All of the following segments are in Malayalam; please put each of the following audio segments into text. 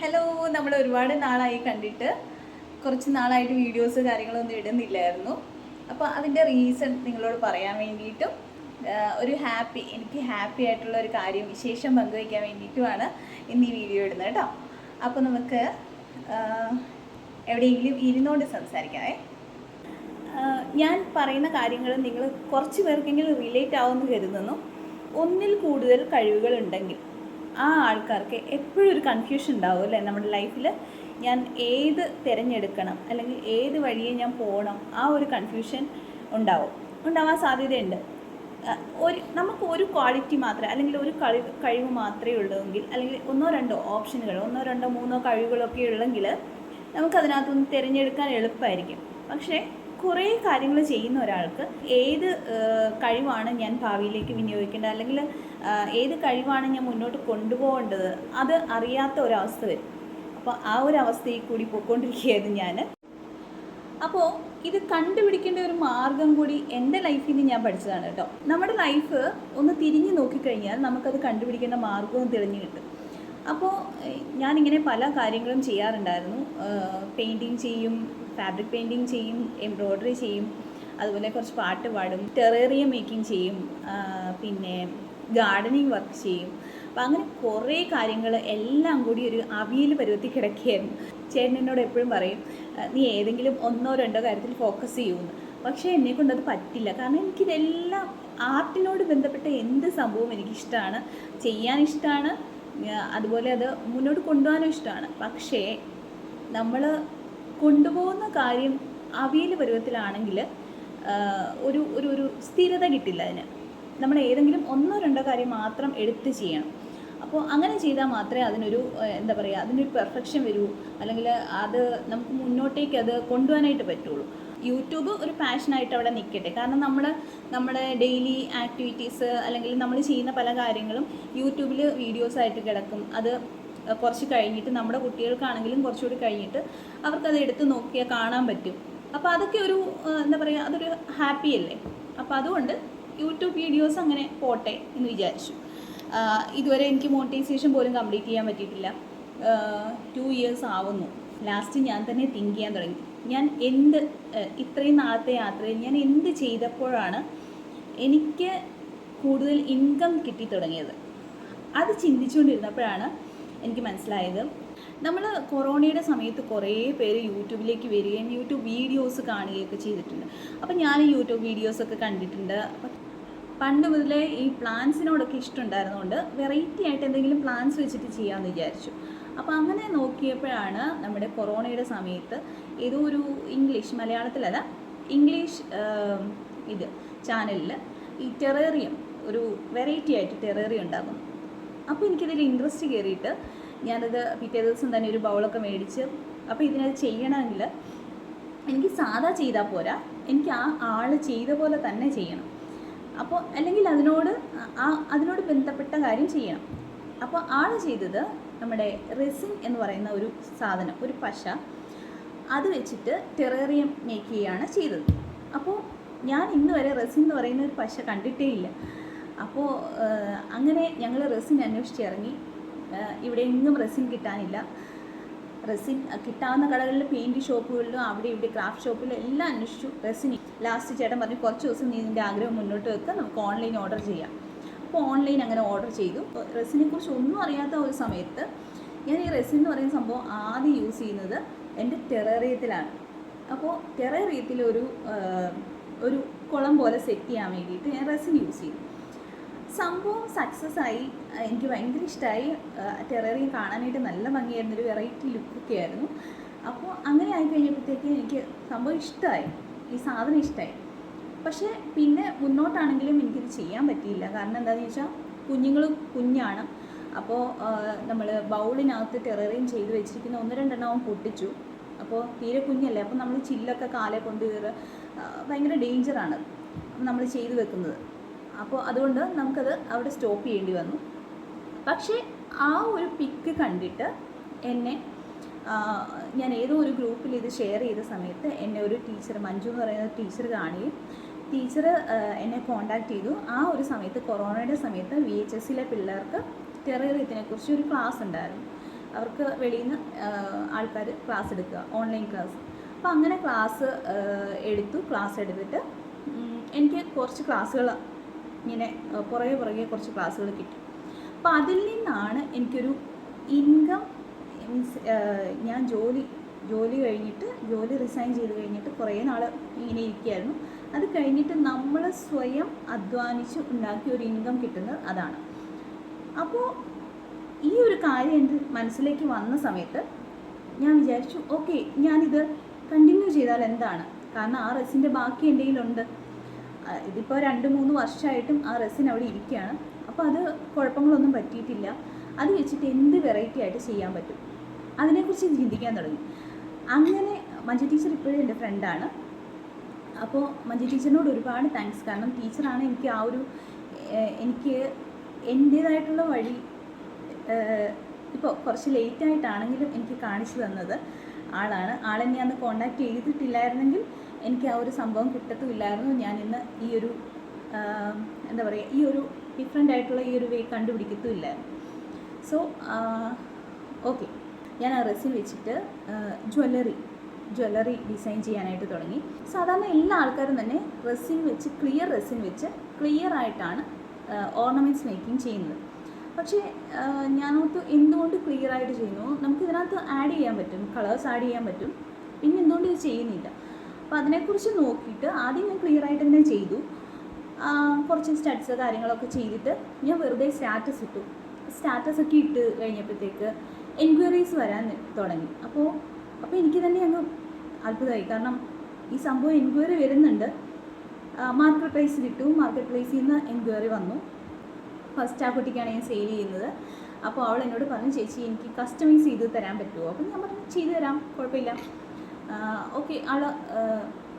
ഹലോ നമ്മൾ ഒരുപാട് നാളായി കണ്ടിട്ട്. കുറച്ച് നാളായിട്ട് വീഡിയോസ് കാര്യങ്ങളൊന്നും ഇടുന്നില്ലായിരുന്നു. അപ്പോൾ അതിന്റെ റീസൺ നിങ്ങളോട് പറയാൻ വേണ്ടിയിട്ടും ഒരു ഹാപ്പി എനിക്ക് ഹാപ്പി ആയിട്ടുള്ള ഒരു കാര്യം വിശേഷം പങ്കുവയ്ക്കാൻ വേണ്ടിയിട്ടുമാണ് ഇന്ന് ഈ വീഡിയോ ഇടുന്നത് കേട്ടോ അപ്പോൾ നമുക്ക് എവിടെയെങ്കിലും ഇരുന്നുകൊണ്ട് സംസാരിക്കാമേ ഞാൻ പറയുന്ന കാര്യങ്ങൾ നിങ്ങൾ കുറച്ച് പേർക്കെങ്കിലും റിലേറ്റ് ആവുമെന്ന് കരുതുന്നു. ഒന്നിൽ കൂടുതൽ കഴിവുകൾ ഉണ്ടെങ്കിൽ ആ ആൾക്കാർക്ക് എപ്പോഴും ഒരു കൺഫ്യൂഷൻ ഉണ്ടാവും അല്ലേ നമ്മുടെ ലൈഫിൽ ഞാൻ ഏത് തിരഞ്ഞെടുക്കണം അല്ലെങ്കിൽ ഏത് വഴിയെ ഞാൻ പോകണം ആ ഒരു കൺഫ്യൂഷൻ ഉണ്ടാവും. ഉണ്ടാവാൻ സാധ്യതയുണ്ട്. ഒരു നമുക്ക് ഒരു ക്വാളിറ്റി മാത്രമേ അല്ലെങ്കിൽ ഒരു കഴിവ് കഴിവ് മാത്രമേ ഉള്ളൂവെങ്കിൽ അല്ലെങ്കിൽ ഒന്നോ രണ്ടോ ഓപ്ഷനുകൾ ഒന്നോ രണ്ടോ മൂന്നോ കഴിവുകളൊക്കെ ഉള്ളെങ്കിൽ നമുക്കതിനകത്തുനിന്ന് തിരഞ്ഞെടുക്കാൻ എളുപ്പമായിരിക്കും. പക്ഷേ കുറേ കാര്യങ്ങൾ ചെയ്യുന്ന ഒരാൾക്ക് ഏത് കഴിവാണ് ഞാൻ ഭാവിയിലേക്ക് വിനിയോഗിക്കേണ്ടത്? അല്ലെങ്കിൽ ഏത് കഴിവാണ് ഞാൻ മുന്നോട്ട് കൊണ്ടുപോകേണ്ടത്? അത് അറിയാത്ത ഒരവസ്ഥ വരും. അപ്പോൾ ആ ഒരു അവസ്ഥയിൽ കൂടി പോയിക്കൊണ്ടിരിക്കുകയായിരുന്നു ഞാൻ അപ്പോൾ ഇത് കണ്ടുപിടിക്കേണ്ട ഒരു മാർഗം കൂടി എന്റെ ലൈഫിൽ നിന്ന് ഞാൻ പഠിച്ചതാണ് കേട്ടോ. നമ്മുടെ ലൈഫ് ഒന്ന് തിരിഞ്ഞു നോക്കിക്കഴിഞ്ഞാൽ നമുക്കത് കണ്ടുപിടിക്കേണ്ട മാർഗവും തെളിഞ്ഞു കിട്ടും. അപ്പോൾ ഞാനിങ്ങനെ പല കാര്യങ്ങളും ചെയ്യാറുണ്ടായിരുന്നു. പെയിന്റിങ് ചെയ്യും ഫാബ്രിക് പെയിന്റിങ് ചെയ്യും എംബ്രോയ്ഡറി ചെയ്യും അതുപോലെ കുറച്ച് പാട്ട് പാടും ടെറേറിയം മേക്കിംഗ് ചെയ്യും പിന്നെ ഗാർഡനിങ് വർക്ക് ചെയ്യും. അപ്പം അങ്ങനെ കുറേ കാര്യങ്ങൾ എല്ലാം കൂടി ഒരു അവിയൽ പരുവത്തിൽ കിടക്കുകയായിരുന്നു. ചേട്ടൻ എന്നോട് എപ്പോഴും പറയും നീ ഏതെങ്കിലും ഒന്നോ രണ്ടോ കാര്യത്തിൽ ഫോക്കസ് ചെയ്യുമെന്ന് പക്ഷേ എന്നെ കൊണ്ടത് പറ്റില്ല. കാരണം എനിക്കിതെല്ലാം ആർട്ടിനോട് ബന്ധപ്പെട്ട എന്ത് സംഭവവും എനിക്കിഷ്ടമാണ് ചെയ്യാൻ ഇഷ്ടമാണ് അതുപോലെ അത് മുന്നോട്ട് കൊണ്ടുപോകാനും ഇഷ്ടമാണ് പക്ഷേ നമ്മൾ കൊണ്ടുപോകുന്ന കാര്യം അവിയൽ പരുവത്തിലാണെങ്കിൽ ഒരു ഒരു ഒരു സ്ഥിരത കിട്ടില്ല അതിന്. നമ്മൾ ഏതെങ്കിലും ഒന്നോ രണ്ടോ കാര്യം മാത്രം എടുത്ത് ചെയ്യണം. അപ്പോൾ അങ്ങനെ ചെയ്താൽ മാത്രമേ അതിനൊരു എന്താ പറയുക അതിനൊരു പെർഫെക്ഷൻ വരൂ. അല്ലെങ്കിൽ അത് നമുക്ക് മുന്നോട്ടേക്ക് അത് കൊണ്ടുപോകാനായിട്ട് പറ്റുള്ളൂ. യൂട്യൂബ് ഒരു പാഷനായിട്ട് അവിടെ നിൽക്കട്ടെ. കാരണം നമ്മൾ നമ്മുടെ ഡെയിലി ആക്ടിവിറ്റീസ് അല്ലെങ്കിൽ നമ്മൾ ചെയ്യുന്ന പല കാര്യങ്ങളും യൂട്യൂബിൽ വീഡിയോസായിട്ട് കിടക്കും. അത് കുറച്ച് കഴിഞ്ഞിട്ട് നമ്മുടെ കുട്ടികൾക്കാണെങ്കിലും കുറച്ചുകൂടി കഴിഞ്ഞിട്ട് അവർക്കത് എടുത്ത് നോക്കിയാൽ കാണാൻ പറ്റും. അപ്പോൾ അതൊക്കെ ഒരു എന്താ പറയുക അതൊരു ഹാപ്പി അല്ലേ? അപ്പോൾ അതുകൊണ്ട് യൂട്യൂബ് വീഡിയോസ് അങ്ങനെ പോട്ടെ എന്ന് വിചാരിച്ചു. ഇതുവരെ എനിക്ക് മോണിറ്റൈസേഷൻ പോലും കംപ്ലീറ്റ് ചെയ്യാൻ പറ്റിയിട്ടില്ല. ടു ഇയേഴ്സ് ആവുന്നു. ലാസ്റ്റ് ഞാൻ തന്നെ തിങ്ക് ചെയ്യാൻ തുടങ്ങി. ഞാൻ എന്ത് ഇത്രയും നാളത്തെ യാത്രയിൽ ഞാൻ എന്ത് ചെയ്തപ്പോഴാണ് എനിക്ക് കൂടുതൽ ഇൻകം കിട്ടി തുടങ്ങിയത്? അത് ചിന്തിച്ചുകൊണ്ടിരുന്നപ്പോഴാണ് എനിക്ക് മനസ്സിലായത്. നമ്മൾ കൊറോണയുടെ സമയത്ത് കുറേ പേര് യൂട്യൂബിലേക്ക് വരികയും യൂട്യൂബ് വീഡിയോസ് കാണുകയൊക്കെ ചെയ്തിട്ടുണ്ട്. അപ്പം ഞാൻ യൂട്യൂബ് വീഡിയോസൊക്കെ കണ്ടിട്ടുണ്ട്. പണ്ട് മുതലേ ഈ പ്ലാന്റ്സിനോടൊക്കെ ഇഷ്ടമുണ്ടായിരുന്നതുകൊണ്ട് വെറൈറ്റി ആയിട്ട് എന്തെങ്കിലും പ്ലാന്റ്സ് വെച്ചിട്ട് ചെയ്യാമെന്ന് വിചാരിച്ചു. അപ്പോൾ അങ്ങനെ നോക്കിയപ്പോഴാണ് നമ്മുടെ കൊറോണയുടെ സമയത്ത് ഏതോ ഒരു ഇംഗ്ലീഷ് മലയാളത്തിലല്ല ഇംഗ്ലീഷ് ഇത് ചാനലിൽ ഈ ടെറേറിയം ഒരു വെറൈറ്റി ആയിട്ട് ടെറേറിയം ഉണ്ടാക്കുന്നു അപ്പോൾ എനിക്കതിൽ ഇൻട്രസ്റ്റ് കയറിയിട്ട് ഞാനത് പിറ്റേ ദിവസം തന്നെ ഒരു ബൗളൊക്കെ മേടിച്ച് അപ്പോൾ ഇതിനത് ചെയ്യണമെങ്കിൽ എനിക്ക് സാധാ ചെയ്താൽ പോരാ. എനിക്ക് ആ ആൾ ചെയ്ത പോലെ തന്നെ ചെയ്യണം. അപ്പോൾ അല്ലെങ്കിൽ അതിനോട് ആ അതിനോട് ബന്ധപ്പെട്ട കാര്യം ചെയ്യണം. അപ്പോൾ ആൾ ചെയ്തത് നമ്മുടെ റെസിൻ എന്ന് പറയുന്ന ഒരു സാധനം ഒരു പശ അത് വെച്ചിട്ട് ടെറേറിയം മേക്ക് ചെയ്യുകയാണ് ചെയ്തത്. അപ്പോൾ ഞാൻ ഇന്ന് വരെ റെസിൻ എന്ന് പറയുന്ന ഒരു പശ കണ്ടിട്ടേ ഇല്ല. അപ്പോൾ അങ്ങനെ ഞങ്ങൾ റെസിൻ അന്വേഷിച്ച് ഇറങ്ങി. ഇവിടെ എങ്ങും റെസിൻ കിട്ടാനില്ല. റെസിൻ കിട്ടാവുന്ന കടകളിൽ പെയിന്റ് ഷോപ്പുകളിലും അവിടെ ഇവിടെ ക്രാഫ്റ്റ് ഷോപ്പിലും എല്ലാം അന്വേഷിച്ചു. റെസിൻ ലാസ്റ്റ് ചേട്ടൻ പറഞ്ഞു കുറച്ച് ദിവസം നീ നിന്റെ ആഗ്രഹം മുന്നോട്ട് വെക്കുക നമുക്ക് ഓൺലൈൻ ഓർഡർ ചെയ്യാം. അപ്പോൾ ഓൺലൈൻ അങ്ങനെ ഓർഡർ ചെയ്തു. റെസിനെ കുറിച്ച് ഒന്നും അറിയാത്ത ഒരു സമയത്ത് ഞാൻ ഈ റെസിൻ എന്ന് പറയുന്ന സംഭവം ആദ്യം യൂസ് ചെയ്യുന്നത് എന്റെ ടെറേറിയത്തിലാണ്. അപ്പോൾ ടെറേറിയത്തിൽ ഒരു ഒരു കുളം പോലെ സെറ്റ് ചെയ്യാൻ വേണ്ടിയിട്ട് ഞാൻ റെസിൻ യൂസ് ചെയ്തു. സംഭവം സക്സസ് ആയി. എനിക്ക് ഭയങ്കര ഇഷ്ടമായി ടെററിയം കാണാനായിട്ട് നല്ല ഭംഗിയായിരുന്നു. ഒരു വെറൈറ്റി ലുക്കൊക്കെ ആയിരുന്നു. അപ്പോൾ അങ്ങനെ ആയി കഴിഞ്ഞപ്പോഴത്തേക്ക് എനിക്ക് സംഭവം ഇഷ്ടമായി ഈ സാധനം ഇഷ്ടമായി പക്ഷേ പിന്നെ മുന്നോട്ടാണെങ്കിലും എനിക്കിത് ചെയ്യാൻ പറ്റിയില്ല. കാരണം എന്താണെന്ന് വെച്ചാൽ കുഞ്ഞുങ്ങൾ കുഞ്ഞാണ്. അപ്പോൾ നമ്മൾ ബൗളിനകത്ത് ടെററിയം ചെയ്ത് വെച്ചിരിക്കുന്ന ഒന്ന് രണ്ടെണ്ണം പൊട്ടിച്ചു. അപ്പോൾ തീരെ കുഞ്ഞല്ലേ. അപ്പോൾ നമ്മൾ ചില്ലൊക്കെ കാലെ കൊണ്ട് ഭയങ്കര ഡേഞ്ചറാണ് നമ്മൾ ചെയ്തു വെക്കുന്നത്. അപ്പോൾ അതുകൊണ്ട് നമുക്കത് അവിടെ സ്റ്റോപ്പ് ചെയ്യേണ്ടി വന്നു. പക്ഷേ ആ ഒരു പിക്ക് കണ്ടിട്ട് എന്നെ ഞാൻ ഏതോ ഒരു ഗ്രൂപ്പിൽ ഇത് ഷെയർ ചെയ്ത സമയത്ത് എന്നെ ഒരു ടീച്ചർ മഞ്ജു എന്ന് പറയുന്ന ടീച്ചർ കാണുകയും ടീച്ചർ എന്നെ കോണ്ടാക്ട് ചെയ്തു. ആ ഒരു സമയത്ത് കൊറോണയുടെ സമയത്ത് വി എച്ച് എസിലെ പിള്ളേർക്ക് ടെററിയത്തിനെ കുറിച്ച് ഒരു ക്ലാസ് ഉണ്ടായിരുന്നു. അവർക്ക് വെളിയിൽ നിന്ന് ആൾക്കാർ ക്ലാസ് എടുക്കുക ഓൺലൈൻ ക്ലാസ് അപ്പോൾ അങ്ങനെ ക്ലാസ് എടുത്തു ക്ലാസ് എടുത്തിട്ട് എനിക്ക് കുറച്ച് ക്ലാസ്സുകൾ ഇങ്ങനെ പുറകെ പുറകെ കുറച്ച് ക്ലാസ്സുകൾ കിട്ടും. അപ്പോൾ അതിൽ നിന്നാണ് എനിക്കൊരു ഇൻകം മീൻസ് ഞാൻ ജോലി ജോലി കഴിഞ്ഞിട്ട് ജോലി റിസൈൻ ചെയ്ത് കഴിഞ്ഞിട്ട് കുറേ നാൾ ഇങ്ങനെ ഇരിക്കുകയായിരുന്നു. അത് കഴിഞ്ഞിട്ട് നമ്മൾ സ്വയം അധ്വാനിച്ച് ഉണ്ടാക്കിയ ഒരു ഇൻകം കിട്ടുന്നത് അതാണ്. അപ്പോൾ ഈ ഒരു കാര്യം എന്റെ മനസ്സിലേക്ക് വന്ന സമയത്ത് ഞാൻ വിചാരിച്ചു ഓക്കെ ഞാനിത് കണ്ടിന്യൂ ചെയ്താൽ എന്താണ്? കാരണം ആ റെസിന്റെ ബാക്കി എന്റെ കയ്യിലുണ്ട് ഇതിപ്പോൾ രണ്ട് മൂന്ന് വർഷമായിട്ടും ആ റെസിൻ അവിടെ ഇരിക്കുകയാണ്. അപ്പോൾ അത് കുഴപ്പങ്ങളൊന്നും പറ്റിയിട്ടില്ല. അത് വെച്ചിട്ട് എന്ത് വെറൈറ്റി ആയിട്ട് ചെയ്യാൻ പറ്റും? അതിനെക്കുറിച്ച് ചിന്തിക്കാൻ തുടങ്ങി. അങ്ങനെ മഞ്ജു ടീച്ചർ ഇപ്പോഴും എന്റെ ഫ്രണ്ടാണ് അപ്പോൾ മഞ്ജു ടീച്ചറിനോട് ഒരുപാട് താങ്ക്സ് കാരണം ടീച്ചറാണ് എനിക്ക് ആ ഒരു എനിക്ക് എന്റേതായിട്ടുള്ള വഴി ഇപ്പോൾ കുറച്ച് ലേറ്റ് ആയിട്ടാണെങ്കിലും എനിക്ക് കാണിച്ചു തന്നത് ആളാണ്. ആളെന്നെ അന്ന് കോണ്ടാക്ട് ചെയ്തിട്ടില്ലായിരുന്നെങ്കിൽ എനിക്ക് ആ ഒരു സംഭവം കിട്ടത്തുമില്ലായിരുന്നു. ഞാൻ ഇന്ന് ഈ ഒരു എന്താ പറയുക ഈ ഒരു ഡിഫറെന്റ് ആയിട്ടുള്ള ഈ ഒരു വേ കണ്ടുപിടിക്കത്തുമില്ലായിരുന്നു. സോ ഓക്കെ ഞാൻ ആ റെസിൻ വെച്ചിട്ട് ജ്വല്ലറി ജ്വല്ലറി ഡിസൈൻ ചെയ്യാനായിട്ട് തുടങ്ങി. സാധാരണ എല്ലാ ആൾക്കാരും തന്നെ റെസിൻ വെച്ച് ക്ലിയർ റെസിൻ വെച്ച് ക്ലിയർ ആയിട്ടാണ് ഓർണമെന്റ്സ് മേക്കിംഗ് ചെയ്യുന്നത്. പക്ഷേ ഓർത്തു എന്തുകൊണ്ട് ക്ലിയർ ആയിട്ട് ചെയ്യുന്നു? നമുക്ക് ഇതിനകത്ത് ആഡ് ചെയ്യാൻ പറ്റും കളേഴ്സ് ആഡ് ചെയ്യാൻ പറ്റും. പിന്നെ എന്തുകൊണ്ട് ഇത് ചെയ്യുന്നില്ല? അപ്പോൾ അതിനെക്കുറിച്ച് നോക്കിയിട്ട് ആദ്യം ഞാൻ ക്ലിയർ ആയിട്ട് തന്നെ ചെയ്തു. കുറച്ച് സ്റ്റഡ്സ് കാര്യങ്ങളൊക്കെ ചെയ്തിട്ട് ഞാൻ വെറുതെ സ്റ്റാറ്റസ് ഇട്ടു. സ്റ്റാറ്റസ് ഒക്കെ ഇട്ട് കഴിഞ്ഞപ്പോഴത്തേക്ക് എൻക്വയറീസ് വരാൻ തുടങ്ങി. അപ്പോൾ അപ്പോൾ എനിക്ക് തന്നെ അങ്ങ് അത്ഭുതമായി. കാരണം ഈ സംഭവം എൻക്വയറി വരുന്നുണ്ട്. മാർക്കറ്റ് പ്ലേസിൽ ഇട്ടു. മാർക്കറ്റ് പ്ലേസിൽ നിന്ന് എൻക്വയറി വന്നു. ഫസ്റ്റ് ആ കുട്ടിക്കാണ് ഞാൻ സെയിൽ ചെയ്യുന്നത്. അപ്പോൾ അവൾ എന്നോട് പറഞ്ഞു ചേച്ചി എനിക്ക് കസ്റ്റമൈസ് ചെയ്ത് തരാൻ പറ്റുമോ? അപ്പോൾ ഞാൻ പറഞ്ഞു ചെയ്തു തരാം. കുഴപ്പമില്ല. ഓക്കെ ആൾ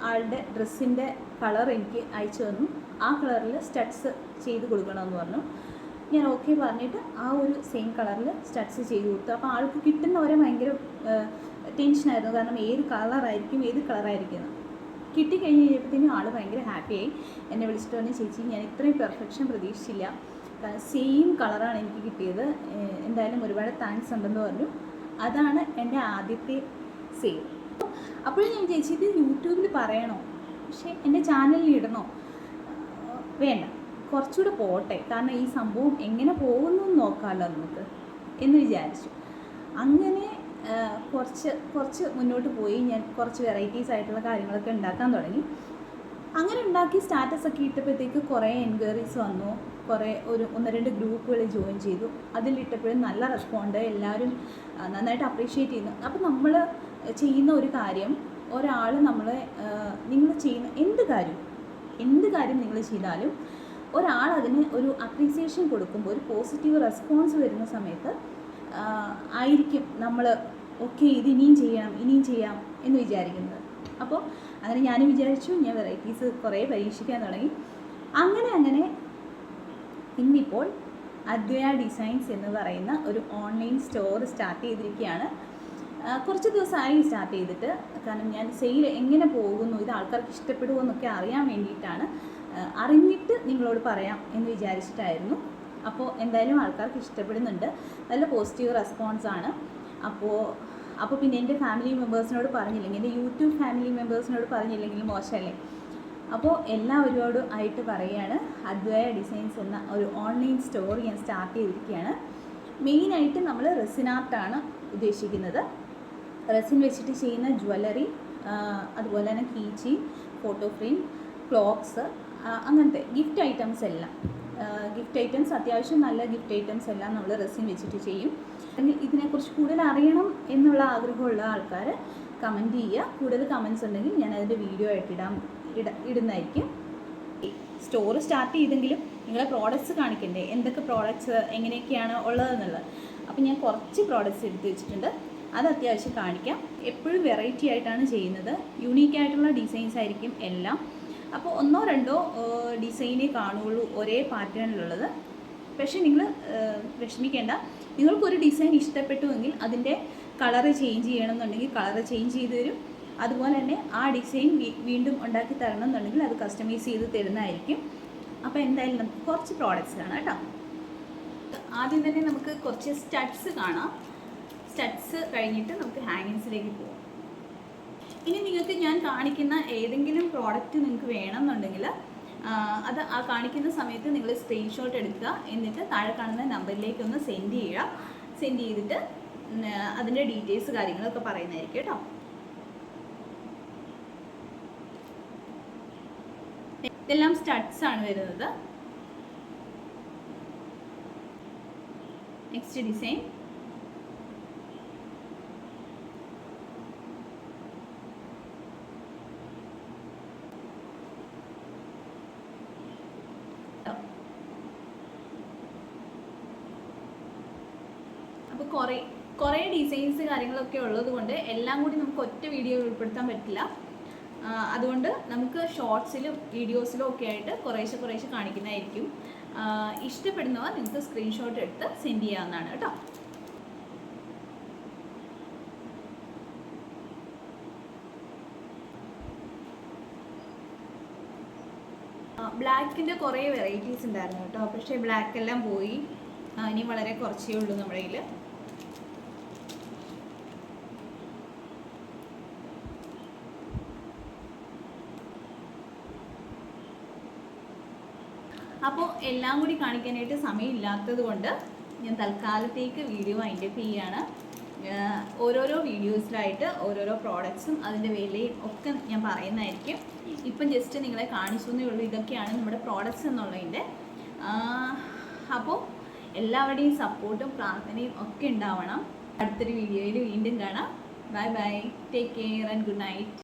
ആളുടെ ഡ്രസ്സിന്റെ കളർ എനിക്ക് അയച്ചു തന്നു. ആ കളറിൽ സ്റ്റഡ്സ് ചെയ്ത് കൊടുക്കണമെന്ന് പറഞ്ഞു. ഞാൻ ഓക്കെ പറഞ്ഞിട്ട് ആ ഒരു സെയിം കളറിൽ സ്റ്റഡ്സ് ചെയ്ത് കൊടുത്തു. അപ്പോൾ ആൾക്ക് കിട്ടുന്നവരെ ഭയങ്കര ടെൻഷനായിരുന്നു. കാരണം ഏത് കളറായിരിക്കും ഏത് കളറായിരിക്കും. കിട്ടിക്കഴിഞ്ഞ് കഴിഞ്ഞപ്പോഴത്തേനും ആൾ ഭയങ്കര ഹാപ്പിയായി എന്നെ വിളിച്ചിട്ട് പറഞ്ഞു ചേച്ചി ഞാൻ ഇത്രയും പെർഫെക്ഷൻ പ്രതീക്ഷിച്ചില്ല. സെയിം കളറാണ് എനിക്ക് കിട്ടിയത്. എന്തായാലും ഒരുപാട് താങ്ക്സ് ഉണ്ടെന്ന് പറഞ്ഞു. അതാണ് എന്റെ ആദ്യത്തെ സെയിൽ. അപ്പോഴും ഞാൻ വിചാരിച്ചു ഇത് യൂട്യൂബിൽ പറയണോ? പക്ഷേ എന്റെ ചാനലിൽ ഇടണോ? വേണ്ട കുറച്ചുകൂടെ പോട്ടെ. കാരണം ഈ സംഭവം എങ്ങനെ പോകുന്നു എന്ന് നോക്കാമല്ലോ നമുക്ക് എന്ന് വിചാരിച്ചു. അങ്ങനെ കുറച്ച് കുറച്ച് മുന്നോട്ട് പോയി. ഞാൻ കുറച്ച് വെറൈറ്റീസ് ആയിട്ടുള്ള കാര്യങ്ങളൊക്കെ ഉണ്ടാക്കാൻ തുടങ്ങി. അങ്ങനെ ഉണ്ടാക്കി സ്റ്റാറ്റസ് ഒക്കെ ഇട്ടപ്പോഴത്തേക്ക് കുറേ എൻക്വയറീസ് വന്നു. കുറേ ഒരു ഒന്ന് രണ്ട് ഗ്രൂപ്പുകൾ ജോയിൻ ചെയ്തു. അതിലിട്ടപ്പോഴും നല്ല റെസ്പോണ്ട് എല്ലാവരും നന്നായിട്ട് അപ്രീഷിയേറ്റ് ചെയ്യുന്നു. അപ്പോൾ നമ്മൾ ചെയ്യുന്ന ഒരു കാര്യം ഒരാൾ നമ്മളെ നിങ്ങൾ ചെയ്യുന്ന എന്ത് കാര്യം എന്ത് കാര്യം നിങ്ങൾ ചെയ്താലും ഒരാൾ അതിന് ഒരു അപ്രീസിയേഷൻ കൊടുക്കുമ്പോൾ ഒരു പോസിറ്റീവ് റെസ്പോൺസ് വരുന്ന സമയത്ത് ആയിരിക്കും നമ്മൾ ഓക്കെ ഇത് ഇനിയും ചെയ്യണം ഇനിയും ചെയ്യാം എന്ന് വിചാരിക്കുന്നത്. അപ്പോൾ അങ്ങനെ ഞാനും വിചാരിച്ചു ഞാൻ വെറൈറ്റീസ് കുറേ പരീക്ഷിക്കാൻ തുടങ്ങി. അങ്ങനെ അങ്ങനെ ഇന്നിപ്പോൾ അദ്വയ ഡിസൈൻസ് എന്ന് പറയുന്ന ഒരു ഓൺലൈൻ സ്റ്റോർ സ്റ്റാർട്ട് ചെയ്തിരിക്കുകയാണ്. കുറച്ച് ദിവസമായി സ്റ്റാർട്ട് ചെയ്തിട്ട്. കാരണം ഞാൻ സെയിൽ എങ്ങനെ പോകുന്നു ഇത് ആൾക്കാർക്ക് ഇഷ്ടപ്പെടുമോ എന്നൊക്കെ അറിയാൻ വേണ്ടിയിട്ടാണ്. അറിഞ്ഞിട്ട് നിങ്ങളോട് പറയാം എന്ന് വിചാരിച്ചിട്ടായിരുന്നു. അപ്പോൾ എന്തായാലും ആൾക്കാർക്ക് ഇഷ്ടപ്പെടുന്നുണ്ട്. നല്ല പോസിറ്റീവ് റെസ്പോൺസ് ആണ്. അപ്പോൾ അപ്പോൾ പിന്നെ എന്റെ ഫാമിലി മെമ്പേഴ്സിനോട് പറഞ്ഞില്ലെങ്കിൽ എന്റെ യൂട്യൂബ് ഫാമിലി മെമ്പേഴ്സിനോട് പറഞ്ഞില്ലെങ്കിൽ മോശമല്ലേ? അപ്പോൾ എല്ലാവരോടും ആയിട്ട് പറയുകയാണ് അദ്വയ ഡിസൈൻസ് എന്ന ഒരു ഓൺലൈൻ സ്റ്റോർ ഞാൻ സ്റ്റാർട്ട് ചെയ്തിരിക്കുകയാണ്. മെയിനായിട്ട് നമ്മൾ റെസിനാർട്ടാണ് ഉദ്ദേശിക്കുന്നത്. റെസിൻ വെച്ചിട്ട് ചെയ്യുന്ന ജ്വല്ലറി അതുപോലെ തന്നെ കീച്ചി ഫോട്ടോ ഫ്രെയിം ക്ലോക്സ് അങ്ങനത്തെ ഗിഫ്റ്റ് ഐറ്റംസ് എല്ലാം. ഗിഫ്റ്റ് ഐറ്റംസ് അത്യാവശ്യം നല്ല ഗിഫ്റ്റ് ഐറ്റംസ് എല്ലാം നമ്മൾ റെസിൻ വെച്ചിട്ട് ചെയ്യും. അല്ലെങ്കിൽ ഇതിനെക്കുറിച്ച് കൂടുതൽ അറിയണം എന്നുള്ള ആഗ്രഹമുള്ള ആൾക്കാർ കമന്റ് ചെയ്യുക. കൂടുതൽ കമൻസ് ഉണ്ടെങ്കിൽ ഞാൻ അതിന്റെ വീഡിയോ ആയിട്ട് ഇടാം. ഇട ഇടുന്നതായിരിക്കും. സ്റ്റോർ സ്റ്റാർട്ട് ചെയ്തെങ്കിലും നിങ്ങളെ പ്രോഡക്റ്റ്സ് കാണിക്കണ്ടേ? എന്തൊക്കെ പ്രോഡക്റ്റ്സ് എങ്ങനെയൊക്കെയാണ് ഉള്ളതെന്നുള്ളത്. അപ്പോൾ ഞാൻ കുറച്ച് പ്രോഡക്റ്റ്സ് എടുത്ത് വെച്ചിട്ടുണ്ട്. അത് അത്യാവശ്യം കാണിക്കാം. എപ്പോഴും വെറൈറ്റി ആയിട്ടാണ് ചെയ്യുന്നത്. യുണീക്കായിട്ടുള്ള ഡിസൈൻസ് ആയിരിക്കും എല്ലാം. അപ്പോൾ ഒന്നോ രണ്ടോ ഡിസൈനേ കാണുകയുള്ളൂ ഒരേ പാറ്റേണിലുള്ളത് പക്ഷേ നിങ്ങൾ വിഷമിക്കേണ്ട. നിങ്ങൾക്കൊരു ഡിസൈൻ ഇഷ്ടപ്പെട്ടുവെങ്കിൽ അതിന്റെ കളറ് ചേഞ്ച് ചെയ്യണമെന്നുണ്ടെങ്കിൽ കളറ് ചേഞ്ച് ചെയ്ത് തരും. അതുപോലെ തന്നെ ആ ഡിസൈൻ വീണ്ടും ഉണ്ടാക്കി തരണം എന്നുണ്ടെങ്കിൽ അത് കസ്റ്റമൈസ് ചെയ്ത് തരുന്നതായിരിക്കും. അപ്പോൾ എന്തായാലും നമുക്ക് കുറച്ച് പ്രോഡക്റ്റ്സ് കാണാം കേട്ടോ. ആദ്യം തന്നെ നമുക്ക് കുറച്ച് സ്റ്റഡ്സ് കാണാം. സ്റ്റഡ്സ് കഴിഞ്ഞിട്ട് നമുക്ക് ഹാങ്ങിങ്സിലേക്ക് പോകാം ഇനി നിങ്ങൾക്ക് ഞാൻ കാണിക്കുന്ന ഏതെങ്കിലും പ്രോഡക്റ്റ് നിങ്ങൾക്ക് വേണമെന്നുണ്ടെങ്കിൽ അത് ആ കാണിക്കുന്ന സമയത്ത് നിങ്ങൾ സ്ക്രീൻഷോട്ട് എടുക്കുക. എന്നിട്ട് താഴെ കാണുന്ന നമ്പറിലേക്ക് ഒന്ന് സെൻഡ് ചെയ്യുക. സെൻഡ് ചെയ്തിട്ട് അതിന്റെ ഡീറ്റെയിൽസ് കാര്യങ്ങളൊക്കെ പറയുന്നതായിരിക്കും കേട്ടോ. ഇതെല്ലാം സ്റ്റഡ്സ് ആണ് വരുന്നത്. നെക്സ്റ്റ് ഡിസൈൻ കുറേ കുറേ ഡിസൈൻസ് കാര്യങ്ങളൊക്കെ ഉള്ളത് കൊണ്ട് എല്ലാം കൂടി നമുക്ക് ഒറ്റ വീഡിയോ ഉൾപ്പെടുത്താൻ പറ്റില്ല. അതുകൊണ്ട് നമുക്ക് ഷോർട്സിലും വീഡിയോസിലും ഒക്കെ ആയിട്ട് കുറേശ്ശെ കുറേശ്ശെ കാണിക്കുന്നതായിരിക്കും. ഇഷ്ടപ്പെടുന്നവ നിങ്ങൾക്ക് സ്ക്രീൻഷോട്ട് എടുത്ത് സെൻഡ് ചെയ്യാവുന്നതാണ് കേട്ടോ. ബ്ലാക്കിന്റെ കുറേ വെറൈറ്റീസ് ഉണ്ടായിരുന്നു കേട്ടോ. പക്ഷേ ബ്ലാക്ക് എല്ലാം പോയി. ഇനി വളരെ കുറച്ചേ ഉള്ളൂ നമ്മുടെ കയ്യിൽ അപ്പോൾ എല്ലാം കൂടി കാണിക്കാനായിട്ട് സമയമില്ലാത്തത് കൊണ്ട് ഞാൻ തൽക്കാലത്തേക്ക് വീഡിയോ അതിന്റെ ചെയ്യാണ്. ഓരോരോ വീഡിയോസിലായിട്ട് ഓരോരോ പ്രോഡക്ട്സും അതിന്റെ വിലയും ഒക്കെ ഞാൻ പറയുന്നതായിരിക്കും. ഇപ്പം ജസ്റ്റ് നിങ്ങളെ കാണിച്ചു എന്നേ ഉള്ളൂ. ഇതൊക്കെയാണ് നമ്മുടെ പ്രോഡക്ട്സ് എന്നുള്ളതിന്റെ. അപ്പോൾ എല്ലാവരുടെയും സപ്പോർട്ടും പ്രാർത്ഥനയും ഒക്കെ ഉണ്ടാവണം. അടുത്തൊരു വീഡിയോയിൽ വീണ്ടും കാണാം. Bye bye take care and good night